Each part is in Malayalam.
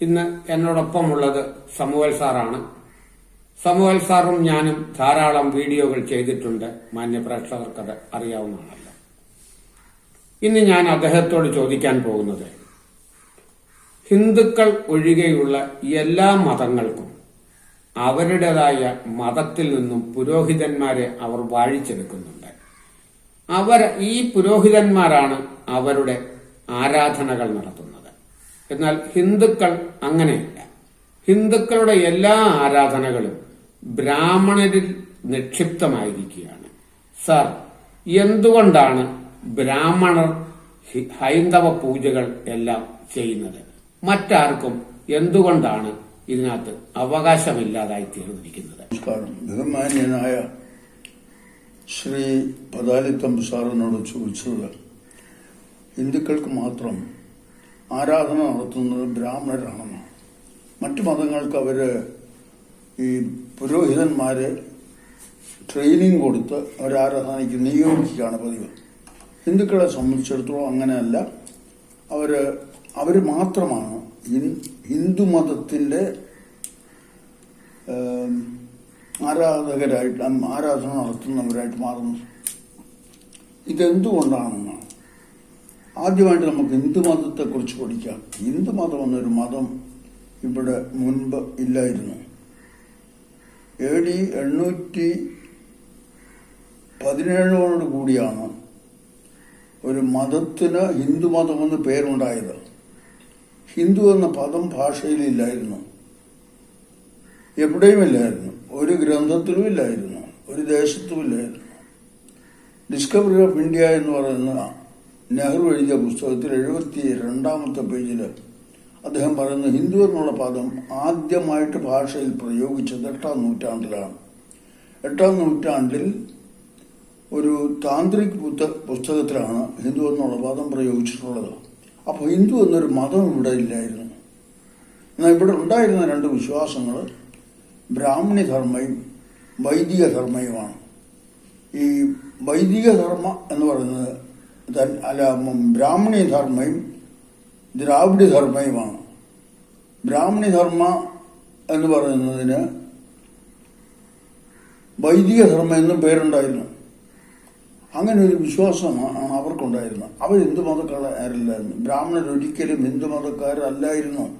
ഇന്ന് എന്നോടൊപ്പമുള്ളത് സമുവൽ സാറാണ്. സമുവൽ സാറും ഞാനും ധാരാളം വീഡിയോകൾ ചെയ്തിട്ടുണ്ട്. മാന്യ പ്രേക്ഷകർക്കത് അറിയാവുന്നതാണല്ലോ. ഇന്ന് ഞാൻ അദ്ദേഹത്തോട് ചോദിക്കാൻ പോകുന്നത് ഹിന്ദുക്കൾ ഒഴികെയുള്ള എല്ലാ മതങ്ങൾക്കും അവരുടേതായ മതത്തിൽ നിന്നും പുരോഹിതന്മാരെ അവർ വാഴിച്ചെടുക്കുന്നുണ്ട്. അവർ ഈ പുരോഹിതന്മാരാണ് അവരുടെ ആരാധനകൾ നടത്തുന്നത്. എന്നാൽ ഹിന്ദുക്കൾ അങ്ങനെയല്ല ഹിന്ദുക്കളുടെ എല്ലാ ആരാധനകളും ബ്രാഹ്മണരിൽ നിക്ഷിപ്തമായിരിക്കുകയാണ്. സർ എന്തുകൊണ്ടാണ് ബ്രാഹ്മണർ ഹൈന്ദവ പൂജകൾ എല്ലാം ചെയ്യുന്നത്? മറ്റാർക്കും എന്തുകൊണ്ടാണ് ഇതിനകത്ത് അവകാശമില്ലാതായി തീർന്നിരിക്കുന്നത് ബഹുമാന്യനായ ശ്രീ പതാലിത്തം സാറിനോട് ചോദിച്ചത് ഹിന്ദുക്കൾക്ക് മാത്രം ആരാധന നടത്തുന്നത് ബ്രാഹ്മണരാണെന്ന്. മറ്റു മതങ്ങൾക്ക് അവർ ഈ പുരോഹിതന്മാരെ ട്രെയിനിങ് കൊടുത്ത് അവരാരാധനയ്ക്ക് നിയോഗിക്കുകയാണ് പതിവ്. ഹിന്ദുക്കളെ സംബന്ധിച്ചിടത്തോളം അങ്ങനെയല്ല. അവർ അവർ മാത്രമാണ് ഹിന്ദു മതത്തിന്റെ ആരാധകരായിട്ട് ആരാധന നടത്തുന്നവരായിട്ട് മാറുന്നു ഇതെന്തുകൊണ്ടാണെന്നാണ് ആദ്യമായിട്ട് നമുക്ക് കുറിച്ച് പഠിക്കാം. ഹിന്ദുമതം എന്നൊരു മതം ഇവിടെ മുൻപ് ഇല്ലായിരുന്നു. എ ഡി എണ്ണൂറ്റി പതിനേഴോട് കൂടിയാണ് ഒരു മതത്തിന് ഹിന്ദുമതം എന്ന് പേരുണ്ടായത്. ഹിന്ദു എന്ന പദം ഭാഷയിലില്ലായിരുന്നു എവിടെയും ഇല്ലായിരുന്നു. ഒരു ഗ്രന്ഥത്തിലും ഇല്ലായിരുന്നു. ഒരു ദേശത്തും ഇല്ലായിരുന്നു. ഡിസ്കവറി ഓഫ് ഇന്ത്യ എന്ന് പറയുന്ന നെഹ്റു എഴുതിയ പുസ്തകത്തിൽ എഴുപത്തി രണ്ടാമത്തെ പേജിൽ അദ്ദേഹം പറയുന്ന ഹിന്ദു എന്നുള്ള പദം ആദ്യമായിട്ട് ഭാഷയിൽ പ്രയോഗിച്ചത് എട്ടാം നൂറ്റാണ്ടിലാണ്. എട്ടാം നൂറ്റാണ്ടിൽ ഒരു താന്ത്രിക് പുസ്ത- പുസ്തകത്തിലാണ് ഹിന്ദു എന്നുള്ള പദം പ്രയോഗിച്ചിട്ടുള്ളത്. അപ്പോൾ ഹിന്ദു എന്നൊരു മതം ഇവിടെ ഇല്ലായിരുന്നു. എന്നാൽ ഇവിടെ ഉണ്ടായിരുന്ന രണ്ട് വിശ്വാസങ്ങൾ ബ്രാഹ്മണി ധർമ്മയും വൈദിക ധർമ്മയുമാണ് ഈ വൈദിക ധർമ്മ എന്ന് പറയുന്നത് അല്ല ബ്രാഹ്മണി ധർമ്മയും ദ്രാവിഡി ധർമ്മയുമാണ്. ബ്രാഹ്മണി ധർമ്മ എന്ന് പറയുന്നതിന് വൈദിക ധർമ്മം എന്നും പേരുണ്ടായിരുന്നു. അങ്ങനെ ഒരു വിശ്വാസമാണ് അവർക്കുണ്ടായിരുന്നത്. അവർ ഹിന്ദു മതക്കാരല്ലായിരുന്നു ബ്രാഹ്മണർ ഒരിക്കലും ഹിന്ദു മതക്കാരല്ലായിരുന്നു.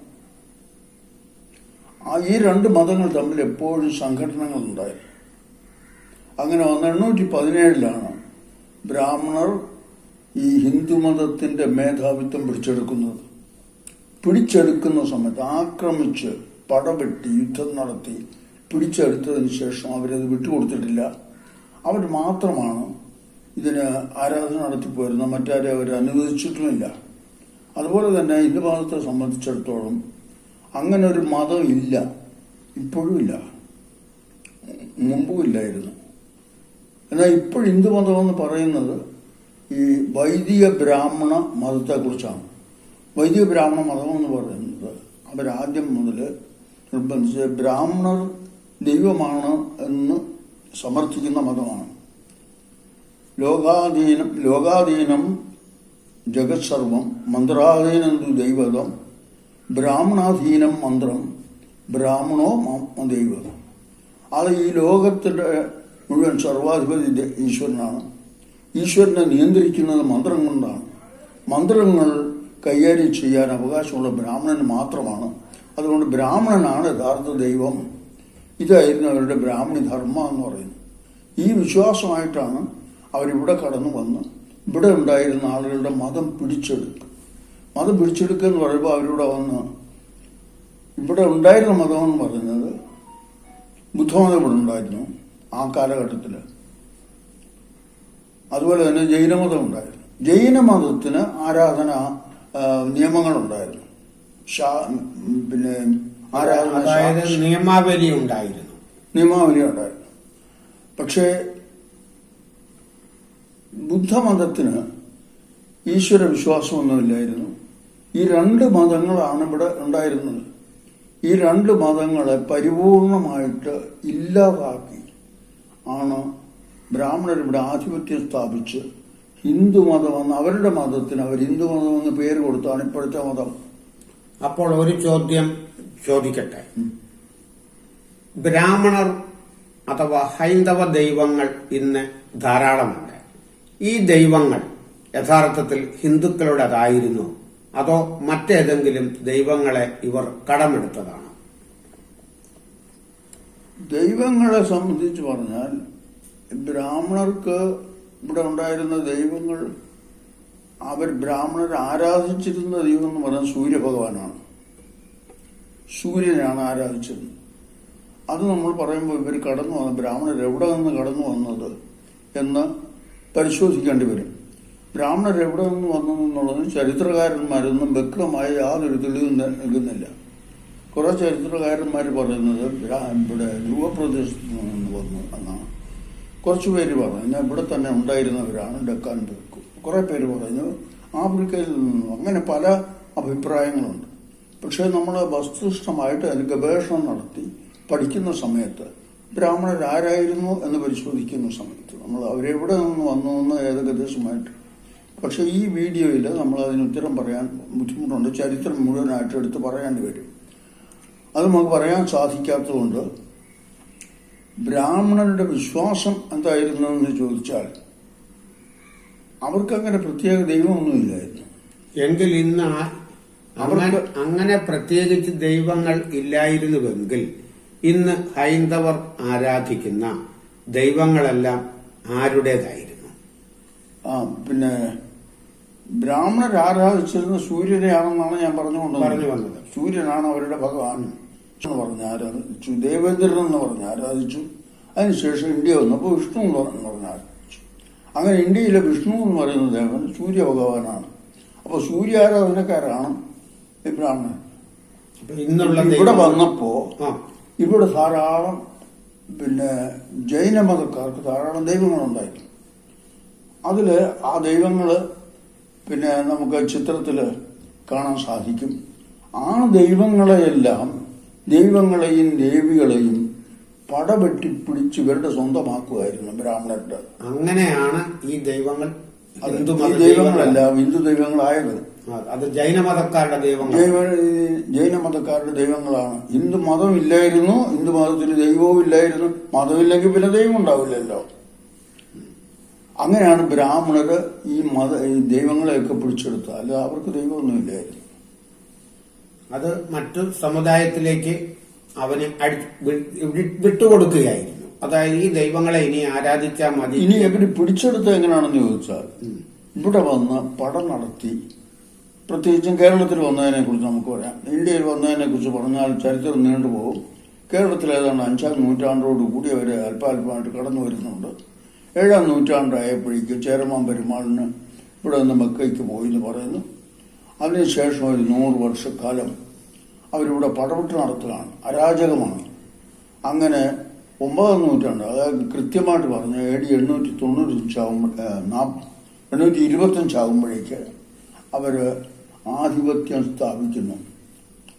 ആ ഈ രണ്ട് മതങ്ങൾ തമ്മിൽ എപ്പോഴും സംഘടനകൾ ഉണ്ടായിരുന്നു അങ്ങനെ എണ്ണൂറ്റി പതിനേഴിലാണ് ബ്രാഹ്മണർ ഈ ഹിന്ദുമതത്തിന്റെ മേധാവിത്വം പിടിച്ചെടുക്കുന്നത്. പിടിച്ചെടുക്കുന്ന സമയത്ത് ആക്രമിച്ച് പടവെട്ടി യുദ്ധം നടത്തി പിടിച്ചെടുത്തതിന് ശേഷം അവരത് വിട്ടുകൊടുത്തിട്ടില്ല. അവർ മാത്രമാണ് ഇതിന് ആരാധന നടത്തിപ്പോയിരുന്ന മറ്റാരെ അവർ അനുവദിച്ചിട്ടുമില്ല. അതുപോലെ തന്നെ ഹിന്ദു മതത്തെ സംബന്ധിച്ചിടത്തോളം അങ്ങനെ ഒരു മതം ഇല്ല. ഇപ്പോഴും ഇല്ല. മുമ്പും ഇല്ലായിരുന്നു. എന്നാൽ ഇപ്പോൾ ഹിന്ദു മതം എന്ന് പറയുന്നത് ഈ വൈദിക ബ്രാഹ്മണ മതത്തെക്കുറിച്ചാണ്. വൈദിക ബ്രാഹ്മണ മതം എന്ന് പറയുന്നത് അവരാദ്യം മുതൽ നിർബന്ധിച്ച് ബ്രാഹ്മണർ ദൈവമാണ് എന്ന് സമർത്ഥിക്കുന്ന മതമാണ്. ലോകാധീനം ലോകാധീനം ജഗത് സർവം മന്ത്രാധീനം ദൈവതം ബ്രാഹ്മണാധീനം മന്ത്രം ബ്രാഹ്മണോ ദൈവതം അത് ഈ ലോകത്തിന്റെ മുഴുവൻ സർവാധിപതി ഈശ്വരനാണ്. ഈശ്വരനെ നിയന്ത്രിക്കുന്നത് മന്ത്രം കൊണ്ടാണ്. മന്ത്രങ്ങൾ കൈകാര്യം ചെയ്യാൻ അവകാശമുള്ള ബ്രാഹ്മണൻ മാത്രമാണ്. അതുകൊണ്ട് ബ്രാഹ്മണനാണ് യഥാർത്ഥ ദൈവം. ഇതായിരുന്നു അവരുടെ ബ്രാഹ്മണി ധർമ്മ എന്ന് പറയുന്നത്. ഈ വിശ്വാസമായിട്ടാണ് അവരിവിടെ കടന്നു വന്ന് ഇവിടെ ഉണ്ടായിരുന്ന ആളുകളുടെ മതം പിടിച്ചെടുക്കുക. മതം പിടിച്ചെടുക്കുക എന്ന് പറയുമ്പോൾ അവരിവിടെ വന്ന് ഇവിടെ ഉണ്ടായിരുന്ന മതം എന്ന് പറയുന്നത് ബുദ്ധമതം ഇവിടെ ഉണ്ടായിരുന്നു ആ കാലഘട്ടത്തിൽ അതുപോലെ തന്നെ ജൈനമതം ഉണ്ടായിരുന്നു. ജൈനമതത്തിന് ആരാധന നിയമങ്ങളുണ്ടായിരുന്നു. പിന്നെ ആരാധന നിയമാവലി ഉണ്ടായിരുന്നു. നിയമാവലി ഉണ്ടായിരുന്നു. പക്ഷേ ബുദ്ധമതത്തിന് ഈശ്വര വിശ്വാസമൊന്നുമില്ലായിരുന്നു. ഈ രണ്ട് മതങ്ങളാണ് ഇവിടെ ഉണ്ടായിരുന്നത്. ഈ രണ്ട് മതങ്ങളെ പരിപൂർണമായിട്ട് ഇല്ലാതാക്കി ആണ് ബ്രാഹ്മണർ ഇവിടെ ആധിപത്യം സ്ഥാപിച്ച് ഹിന്ദു മതമെന്ന് അവരുടെ മതത്തിന് അവർ ഹിന്ദു മതം എന്ന് പേര് കൊടുത്താണ് ഇപ്പോഴത്തെ മതം. അപ്പോൾ ഒരു ചോദ്യം ചോദിക്കട്ടെ. ബ്രാഹ്മണർ അഥവാ ഹൈന്ദവ ദൈവങ്ങൾ ഇന്ന് ധാരാളമുണ്ട്. ഈ ദൈവങ്ങൾ യഥാർത്ഥത്തിൽ ഹിന്ദുക്കളുടേതായിരുന്നു? അതോ മറ്റേതെങ്കിലും ദൈവങ്ങളെ ഇവർ കടമെടുത്തതാണ്? ദൈവങ്ങളെ സംബന്ധിച്ച് പറഞ്ഞാൽ ബ്രാഹ്മണർക്ക് ഇവിടെ ഉണ്ടായിരുന്ന ദൈവങ്ങൾ അവർ ബ്രാഹ്മണർ ആരാധിച്ചിരുന്ന ദൈവം എന്ന് പറയുന്നത് സൂര്യഭഗവാനാണ്. സൂര്യനാണ് ആരാധിച്ചിരുന്നത്. അത് നമ്മൾ പറയുമ്പോൾ ഇവർ കടന്നു വന്ന ബ്രാഹ്മണർ എവിടെ നിന്ന് കടന്നു വന്നത് എന്ന് പരിശോധിക്കേണ്ടി വരും. ബ്രാഹ്മണർ എവിടെ നിന്ന് വന്നു എന്നുള്ളത് ചരിത്രകാരന്മാരൊന്നും വ്യക്തമായി യാതൊരു തെളിവും നൽകുന്നില്ല. കുറെ ചരിത്രകാരന്മാർ പറയുന്നത് ഇവിടെ ധ്രുവപ്രദേശത്ത് നിന്ന് വന്നു എന്നാണ്. കുറച്ചു പേര് പറഞ്ഞു. ഇവിടെ തന്നെ ഉണ്ടായിരുന്നവരാണ് ഡക്കാൻ ബുക്ക് കുറെ പേര് പറഞ്ഞു. ആഫ്രിക്കയിൽ നിന്നും അങ്ങനെ പല അഭിപ്രായങ്ങളുണ്ട്. പക്ഷേ നമ്മൾ വസ്തുനിഷ്ഠമായിട്ട് അതിന് ഗവേഷണം നടത്തി പഠിക്കുന്ന സമയത്ത് ബ്രാഹ്മണർ ആരായിരുന്നു എന്ന് പരിശോധിക്കുന്ന സമയത്ത് നമ്മൾ അവരെവിടെ നിന്ന് വന്നു എന്ന് ഏതൊക്കെ ദിവസമായിട്ട്. പക്ഷെ ഈ വീഡിയോയിൽ നമ്മൾ അതിന് ഉത്തരം പറയാൻ ബുദ്ധിമുട്ടുണ്ട്. ചരിത്രം മുഴുവനായിട്ട് എടുത്ത് പറയേണ്ടി വരും. അത് നമുക്ക് പറയാൻ സാധിക്കാത്തതുകൊണ്ട് ബ്രാഹ്മണരുടെ വിശ്വാസം എന്തായിരുന്നു എന്ന് ചോദിച്ചാൽ അവർക്കങ്ങനെ പ്രത്യേക ദൈവമൊന്നുമില്ലായിരുന്നു. എങ്കിൽ ഇന്ന് അവർക്ക് അങ്ങനെ പ്രത്യേകിച്ച് ദൈവങ്ങൾ ഇല്ലായിരുന്നുവെങ്കിൽ ഇന്ന് ഹൈന്ദവർ ആരാധിക്കുന്ന ദൈവങ്ങളെല്ലാം ആരുടേതായിരുന്നു? ആ പിന്നെ ബ്രാഹ്മണർ ആരാധിച്ചിരുന്ന സൂര്യനെയാണെന്നാണ് ഞാൻ പറഞ്ഞുകൊണ്ട് പറഞ്ഞു വന്നത്. സൂര്യനാണ് അവരുടെ ഭഗവാൻ. എന്ന് പറഞ്ഞ് ആരാധിച്ചു ദേവേന്ദ്രൻ എന്ന് പറഞ്ഞ് ആരാധിച്ചു. അതിനുശേഷം ഇന്ത്യ വന്നപ്പോൾ വിഷ്ണു എന്ന് പറഞ്ഞ് ആരാധിച്ചു. അങ്ങനെ ഇന്ത്യയിലെ വിഷ്ണു എന്ന് പറയുന്ന ദേവൻ സൂര്യ ഭഗവാനാണ്. അപ്പോൾ സൂര്യ ആരാധനക്കാരാണ് ഈ ബ്രാഹ്മണൻ. ഇന്നുള്ള ഇവിടെ വന്നപ്പോൾ വന്നപ്പോ ഇവിടെ ധാരാളം പിന്നെ ജൈന മതക്കാർക്ക് ധാരാളം ദൈവങ്ങളുണ്ടായിരുന്നു അതിൽ ആ ദൈവങ്ങൾ പിന്നെ നമുക്ക് ചിത്രത്തിൽ കാണാൻ സാധിക്കും. ആ ദൈവങ്ങളെയെല്ലാം ദൈവങ്ങളെയും ദേവികളെയും പടവെട്ടി പിടിച്ച് ഇവരുടെ സ്വന്തമാക്കുമായിരുന്നു ബ്രാഹ്മണരുടെ. അങ്ങനെയാണ് ഈ ദൈവങ്ങൾ ഹിന്ദു ഈ ദൈവങ്ങളല്ല ഹിന്ദു ദൈവങ്ങളായത്. അത് ജൈനമതക്കാരുടെ ദൈവങ്ങൾ. ജൈനമതക്കാരുടെ ദൈവങ്ങളാണ്. ഹിന്ദു മതം ഇല്ലായിരുന്നു ഹിന്ദു മതത്തിൽ ദൈവവും ഇല്ലായിരുന്നു. മതമില്ലെങ്കിൽ പിന്നെ ദൈവം ഉണ്ടാവില്ലല്ലോ. അങ്ങനെയാണ് ബ്രാഹ്മണര് ഈ മത ഈ ദൈവങ്ങളെയൊക്കെ പിടിച്ചെടുത്തത്. അല്ല അവർക്ക് ദൈവമൊന്നുമില്ലായിരുന്നു. അത് മറ്റു സമുദായത്തിലേക്ക് അവന് വിട്ടുകൊടുക്കുകയായിരുന്നു. അതായത് ഈ ദൈവങ്ങളെ ഇനി ആരാധിച്ചാൽ മതി. ഇനി എവിടെ പിടിച്ചെടുത്തത് എങ്ങനെയാണെന്ന് ചോദിച്ചാൽ ഇവിടെ വന്ന് പടം നടത്തി പ്രത്യേകിച്ചും കേരളത്തിൽ വന്നതിനെ കുറിച്ച് നമുക്ക് പറയാം. ഇന്ത്യയിൽ വന്നതിനെ കുറിച്ച് പറഞ്ഞാൽ ചരിത്രം നീണ്ടുപോകും കേരളത്തിൽ ഏതാണ്ട് അഞ്ചാം നൂറ്റാണ്ടോട് കൂടി അവർ അല്പാൽപമായിട്ട് കടന്നു വരുന്നുണ്ട്. ഏഴാം നൂറ്റാണ്ടായപ്പോഴേക്ക് ചേരമാൻ പെരുമാളിന് ഇവിടെ നിന്ന് മക്കയ്ക്ക് പോയി എന്ന് പറയുന്നു. അതിനുശേഷം ഒരു നൂറ് വർഷക്കാലം അവരിവിടെ പടപെട്ട് നടത്തുകയാണ് അരാജകമാണ്. അങ്ങനെ ഒമ്പതാം നൂറ്റാണ്ട് അതായത് കൃത്യമായിട്ട് പറഞ്ഞ എ ഡി എണ്ണൂറ്റി തൊണ്ണൂറ്റഞ്ചാകുമ്പോൾ എണ്ണൂറ്റി ഇരുപത്തഞ്ചാകുമ്പോഴേക്ക് അവർ ആധിപത്യം സ്ഥാപിക്കുന്നു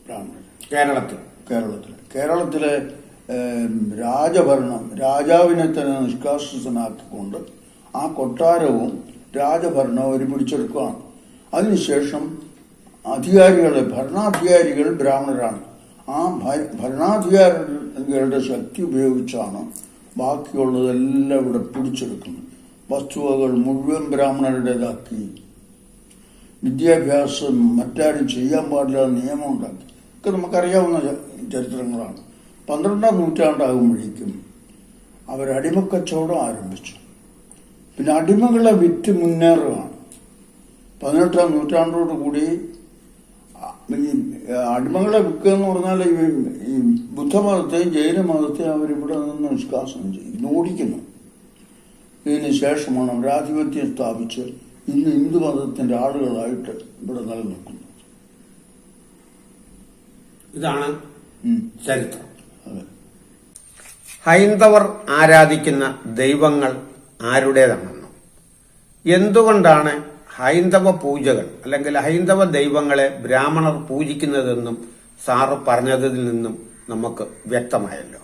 ബ്രാഹ്മണർ കേരളത്തിൽ. കേരളത്തിൽ. കേരളത്തിലെ രാജഭരണം രാജാവിനെ തന്നെ നിഷ്കാസനാക്കിക്കൊണ്ട് ആ കൊട്ടാരവും രാജഭരണവും അവർ പിടിച്ചെടുക്കുകയാണ്. അതിനുശേഷം അധികാരികളെ ഭരണാധികാരികൾ ബ്രാഹ്മണരാണ്. ആ ഭരണാധികാരികളുടെ ശക്തി ഉപയോഗിച്ചാണ് ബാക്കിയുള്ളതെല്ലാം ഇവിടെ പിടിച്ചെടുക്കുന്നത്. വസ്തുവകൾ മുഴുവൻ ബ്രാഹ്മണരുടേതാക്കി. വിദ്യാഭ്യാസം മറ്റാരും ചെയ്യാൻ പാടില്ല നിയമം ഉണ്ടാക്കി. ഒക്കെ നമുക്കറിയാവുന്ന ചരിത്രങ്ങളാണ്. പന്ത്രണ്ടാം നൂറ്റാണ്ടാകുമ്പോഴേക്കും അവർ അടിമക്കച്ചവടം ആരംഭിച്ചു. പിന്നെ അടിമകളെ വിറ്റ് മുന്നേറുകയാണ്. പതിനെട്ടാം നൂറ്റാണ്ടോട് കൂടി അ- ഈ അടിമകളെ വിൽക്കുക എന്ന് പറഞ്ഞാൽ ഈ ബുദ്ധമതത്തെ ബുദ്ധമതത്തെയും ജൈനമതത്തെയും അവരിവിടെ നിന്ന് നിഷ്കാസനം ചെയ്യും ഓടിക്കുന്നു ഇതിന് ശേഷമാണ് അവരാധിപത്യം സ്ഥാപിച്ച് ഇന്ന് ഹിന്ദുമതത്തിന്റെ ആളുകളായിട്ട് ഇവിടെ നിലനിൽക്കുന്നത്. ഇതാണ് ചരിത്രം. ഹൈന്ദവർ ആരാധിക്കുന്ന ദൈവങ്ങൾ ആരുടേതാണെന്നും? എന്തുകൊണ്ടാണ് ഹൈന്ദവ പൂജകൾ അല്ലെങ്കിൽ ഹൈന്ദവ ദൈവങ്ങളെ ബ്രാഹ്മണർ പൂജിക്കുന്നതെന്നും സാറ് പറഞ്ഞതിൽ നിന്നും നമുക്ക് വ്യക്തമായല്ലോ.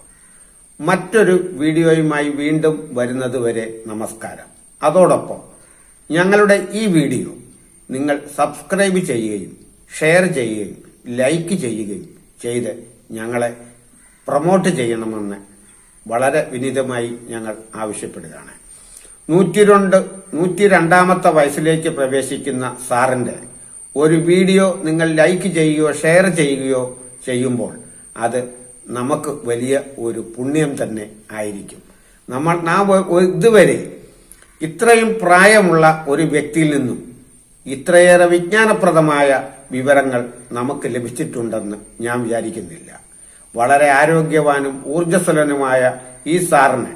മറ്റൊരു വീഡിയോയുമായി വീണ്ടും വരുന്നതുവരെ നമസ്കാരം. അതോടൊപ്പം ഞങ്ങളുടെ ഈ വീഡിയോ നിങ്ങൾ സബ്സ്ക്രൈബ് ചെയ്യുകയും ഷെയർ ചെയ്യുകയും ലൈക്ക് ചെയ്യുകയും ചെയ്ത് ഞങ്ങളെ പ്രൊമോട്ട് ചെയ്യണമെന്ന് വളരെ വിനീതമായി ഞങ്ങൾ ആവശ്യപ്പെടുകയാണ്. നൂറ്റിരണ്ട് നൂറ്റി രണ്ടാമത്തെ വയസ്സിലേക്ക് പ്രവേശിക്കുന്ന സാറിന്റെ ഒരു വീഡിയോ നിങ്ങൾ ലൈക്ക് ചെയ്യുകയോ ഷെയർ ചെയ്യുകയോ ചെയ്യുമ്പോൾ അത് നമുക്ക് വലിയ ഒരു പുണ്യം തന്നെ ആയിരിക്കും. നമ്മൾ നാം ഇതുവരെ ഇത്രയും പ്രായമുള്ള ഒരു വ്യക്തിയിൽ നിന്നും ഇത്രയേറെ വിജ്ഞാനപ്രദമായ വിവരങ്ങൾ നമുക്ക് ലഭിച്ചിട്ടുണ്ടെന്ന് ഞാൻ വിചാരിക്കുന്നില്ല. വളരെ ആരോഗ്യവാനും ഊർജസ്വലനുമായ ഈ സാറിന്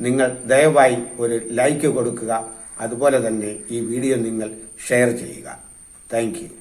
നിങ്ങൾ ദയവായി ഒരു ലൈക്ക് കൊടുക്കുക. അതുപോലെ തന്നെ ഈ വീഡിയോ നിങ്ങൾ ഷെയർ ചെയ്യുക. താങ്ക്